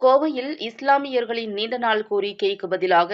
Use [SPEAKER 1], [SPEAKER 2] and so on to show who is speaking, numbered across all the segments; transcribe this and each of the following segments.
[SPEAKER 1] கோவையில் இஸ்லாமியர்களின் நீண்ட நாள் கோரிக்கைக்கு பதிலாக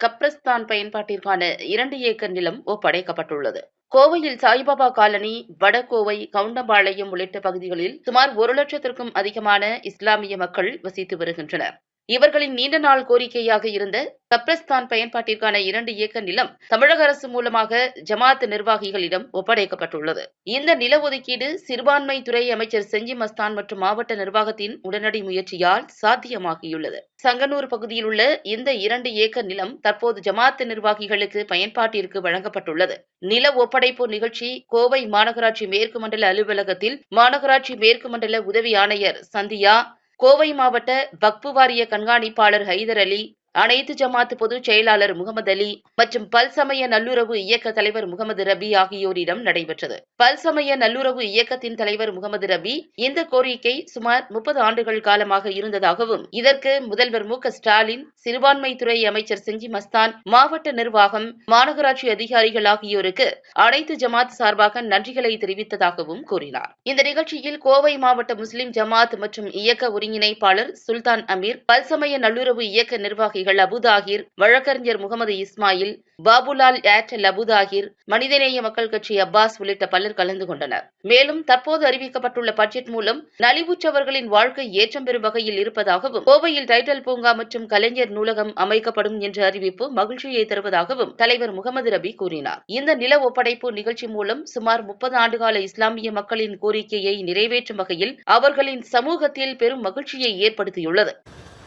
[SPEAKER 1] கப்ரஸ்தான் பயன்பாட்டிற்கான இரண்டு ஏக்கர் நிலம் ஒப்படைக்கப்பட்டுள்ளது. கோவையில் சாய்பாபா காலனி வடகோவை கவுண்டம்பாளையம் உள்ளிட்ட பகுதிகளில் சுமார் ஒரு லட்சத்திற்கும் அதிகமான இஸ்லாமிய மக்கள் வசித்து வருகின்றனர். இவர்களின் நீண்ட நாள் கோரிக்கையாக இருந்த கப்ரஸ்தான் பயன்பாட்டிற்கான இரண்டு ஏக்கர் நிலம் தமிழக அரசு மூலமாக ஜமாத் நிர்வாகிகளிடம் ஒப்படைக்கப்பட்டுள்ளது. இந்த நில ஒதுக்கீடு சிறுபான்மை துறை அமைச்சர் செஞ்சி மஸ்தான் மற்றும் மாவட்ட நிர்வாகத்தின் உடனடி முயற்சியால் சாத்தியமாகியுள்ளது. சங்கனூர் பகுதியில் உள்ள இந்த இரண்டு ஏக்கர் நிலம் தற்போது ஜமாத் நிர்வாகிகளுக்கு பயன்பாட்டிற்கு வழங்கப்பட்டுள்ளது. நில ஒப்படைப்பு நிகழ்ச்சி கோவை மாநகராட்சி மேற்கு மண்டல அலுவலகத்தில் மாநகராட்சி மேற்கு மண்டல உதவி ஆணையர் சந்தியா கோவை மாவட்ட வக்பு வாரிய கண்காணிப்பாளர் ஹைதர் அலி அனைத்து ஜமாத் பொதுச் செயலாளர் முகமது அலி மற்றும் பல்சமய நல்லுறவு இயக்க தலைவர் முகமது ரபி ஆகியோரிடம் நடைபெற்றது. பல்சமய நல்லுறவு இயக்கத்தின் தலைவர் முகமது ரபி இந்த கோரிக்கை சுமார் முப்பது ஆண்டுகள் காலமாக இருந்ததாகவும் இதற்கு முதல்வர் மு ஸ்டாலின் சிறுபான்மைத்துறை அமைச்சர் செஞ்சி மஸ்தான் மாவட்ட நிர்வாகம் மாநகராட்சி அதிகாரிகள் ஆகியோருக்கு அனைத்து ஜமாத் சார்பாக நன்றிகளை தெரிவித்ததாகவும் கூறினார். இந்த நிகழ்ச்சியில் கோவை மாவட்ட முஸ்லிம் ஜமாத் மற்றும் இயக்க ஒருங்கிணைப்பாளர் சுல்தான் அமீர் பல்சமய நல்லுறவு இயக்க நிர்வாகி நிர்வாகிகள் அபுதாகிர் வழக்கறிஞர் முகமது இஸ்மாயில் பாபுலால் ஏர்டெல் அபுதாகிர் மனிதநேய மக்கள் கட்சி அப்பாஸ் உள்ளிட்ட பலர் கலந்து கொண்டனர். மேலும் தற்போது அறிவிக்கப்பட்டுள்ள பட்ஜெட் மூலம் நலிவுற்றவர்களின் வாழ்க்கை ஏற்றம் பெறும் வகையில் இருப்பதாகவும் கோவையில் டைட்டல் பூங்கா மற்றும் கலைஞர் நூலகம் அமைக்கப்படும் என்ற அறிவிப்பு மகிழ்ச்சியை தருவதாகவும் தலைவர் முகமது ரபி கூறினார். இந்த நில ஒப்படைப்பு நிகழ்ச்சி மூலம் சுமார் முப்பது ஆண்டுகால இஸ்லாமிய மக்களின் கோரிக்கையை நிறைவேற்றும் வகையில் அவர்களின் சமூகத்தில் பெரும் மகிழ்ச்சியை ஏற்படுத்தியுள்ளது.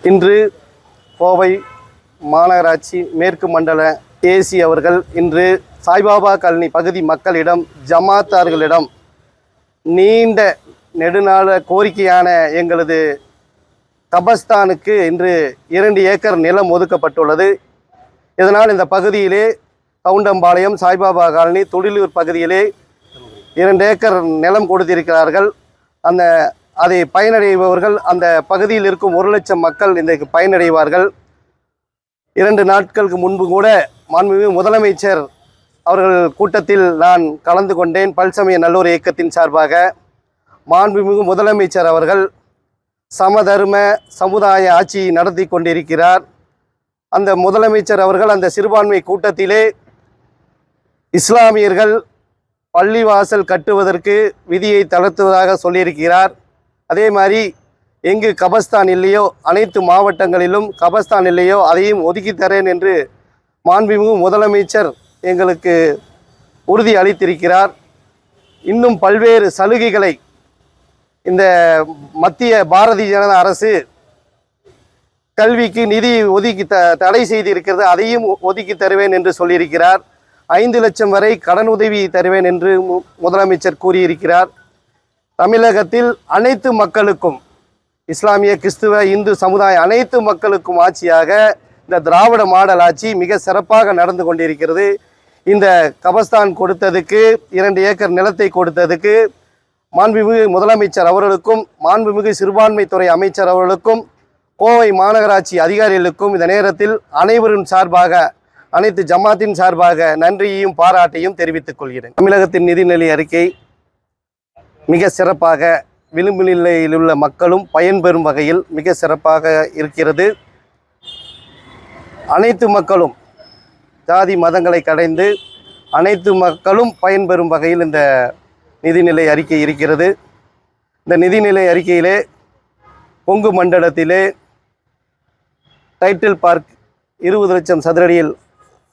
[SPEAKER 2] இன்று கோவை மாநகராட்சி மேற்கு மண்டல ஏசி அவர்கள் இன்று சாய்பாபா காலனி பகுதி மக்களிடம் ஜமாத்தார்களிடம் நீண்ட நெடுநாள கோரிக்கையான எங்களது கபஸ்தானுக்கு இன்று இரண்டு ஏக்கர் நிலம் ஒதுக்கப்பட்டுள்ளது. இதனால் இந்த பகுதியிலே கவுண்டம்பாளையம் சாய்பாபா காலனி தொழிலூர் பகுதியிலே இரண்டு ஏக்கர் நிலம் கொடுத்திருக்கிறார்கள். அந்த அதை பயனடைபவர்கள் அந்த பகுதியில் இருக்கும் ஒரு லட்சம் மக்கள் இன்றைக்கு பயனடைவார்கள். இரண்டு நாட்களுக்கு முன்பு கூட மாண்புமிகு முதலமைச்சர் அவர்கள் கூட்டத்தில் நான் கலந்து கொண்டேன் பல்சமய நல்லூர் இயக்கத்தின் சார்பாக. மாண்புமிகு முதலமைச்சர் அவர்கள் சமதர்ம சமுதாய ஆட்சி நடத்தி கொண்டிருக்கிறார். அந்த முதலமைச்சர் அவர்கள் அந்த சிறுபான்மை கூட்டத்திலே இஸ்லாமியர்கள் பள்ளிவாசல் கட்டுவதற்கு விதியை தளர்த்துவதாக சொல்லியிருக்கிறார். அதே மாதிரி எங்கு கபஸ்தான் இல்லையோ அனைத்து மாவட்டங்களிலும் கபஸ்தான் இல்லையோ அதையும் ஒதுக்கி தரேன் என்று மாண்புமிகு முதலமைச்சர் எங்களுக்கு உறுதி அளித்திருக்கிறார். இன்னும் பல்வேறு சலுகைகளை இந்த மத்திய பாரதிய ஜனதா அரசு கல்விக்கு நிதி ஒதுக்கி த தடை செய்திருக்கிறது. அதையும் ஒதுக்கி தருவேன் என்று சொல்லியிருக்கிறார். ஐந்து லட்சம் வரை கடன் உதவி தருவேன் என்று மு- முதலமைச்சர் கூறியிருக்கிறார். தமிழகத்தில் அனைத்து மக்களுக்கும் இஸ்லாமிய கிறிஸ்துவ இந்து சமுதாய அனைத்து மக்களுக்கும் ஆட்சியாக இந்த திராவிட மாடல் ஆட்சி மிக சிறப்பாக நடந்து கொண்டிருக்கிறது. இந்த கபஸ்தான் கொடுத்ததுக்கு இரண்டு ஏக்கர் நிலத்தை கொடுத்ததுக்கு மாண்புமிகு முதலமைச்சர் அவர்களுக்கும் மாண்புமிகு சிறுபான்மைத்துறை அமைச்சர் அவர்களுக்கும் கோவை மாநகராட்சி அதிகாரிகளுக்கும் இந்த நேரத்தில் அனைவரின் சார்பாக அனைத்து ஜமாத்தின் சார்பாக நன்றியையும் பாராட்டையும் தெரிவித்துக் கொள்கிறேன். தமிழகத்தின் நிதிநிலை அறிக்கை மிக சிறப்பாக விளிம்பு நிலையில் உள்ள மக்களும் பயன்பெறும் வகையில் மிக சிறப்பாக இருக்கிறது. அனைத்து மக்களும் ஜாதி மதங்களை கடைந்து அனைத்து மக்களும் பயன்பெறும் வகையில் இந்த நிதிநிலை அறிக்கை இருக்கிறது. இந்த நிதிநிலை அறிக்கையிலே கொங்கு மண்டலத்திலே டைட்டில் பார்க் இருபது லட்சம் சதுரடியில்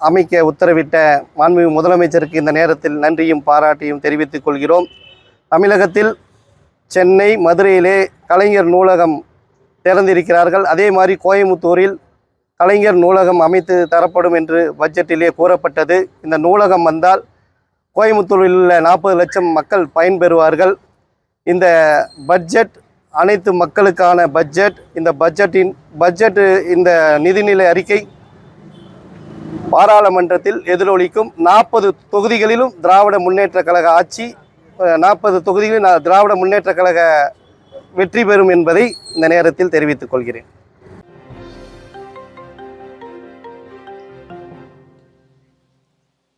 [SPEAKER 2] அமைக்க உத்தரவிட்ட மாண்புமிகு முதலமைச்சருக்கு இந்த நேரத்தில் நன்றியும் பாராட்டியும் தெரிவித்துக் கொள்கிறோம். தமிழகத்தில் சென்னை மதுரையிலே கலைஞர் நூலகம் திறந்திருக்கிறார்கள். அதே மாதிரி கோயமுத்தூரில் கலைஞர் நூலகம் அமைத்து தரப்படும் என்று பட்ஜெட்டிலே கூறப்பட்டது. இந்த நூலகம் வந்தால் கோயமுத்தூரில் உள்ள நாற்பது லட்சம் மக்கள் பயன்பெறுவார்கள். இந்த பட்ஜெட் அனைத்து மக்களுக்கான பட்ஜெட் இந்த பட்ஜெட்டின் பட்ஜெட்டு இந்த நிதிநிலை அறிக்கை பாராளுமன்றத்தில் எதிரொலிக்கும் நாற்பது தொகுதிகளிலும் திராவிட முன்னேற்ற கழக ஆட்சி நாற்பது தொகுதிகளில் நான் திராவிட முன்னேற்ற கழக வெற்றி பெறும் என்பதை இந்த நேரத்தில் தெரிவித்துக் கொள்கிறேன்.